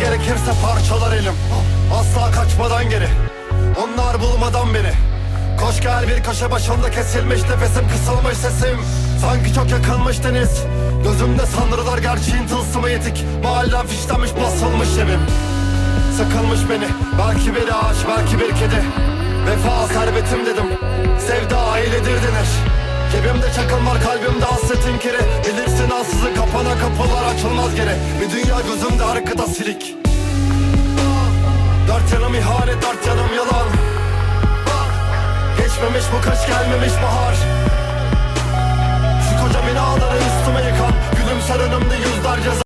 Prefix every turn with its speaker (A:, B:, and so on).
A: isterse parçalar elim. Asla kaçmadan geri. Onlar bulmadan beni. Koş gel bir köşe başında kesilmiş Nefesim kısılmış sesim. Sanki çok yakınmış deniz Gözümde sanrılar gerçeğin tılsımı yetik. Mahallem fişlenmiş basılmış evim. Sıkılmış beni. Belki bir ağaç belki bir kedi. Vefa servetim dedim. Sevda ailedir denir. Cebimde çakıl var kalbimde hasretin kiri. Bilirsin ansızın kapana kapılar açılmaz geri. Bir dünya gözümde arkada silik Dört yanım ihanet dört yanım yalan. Geçmemiş bu kış gelmemiş bahar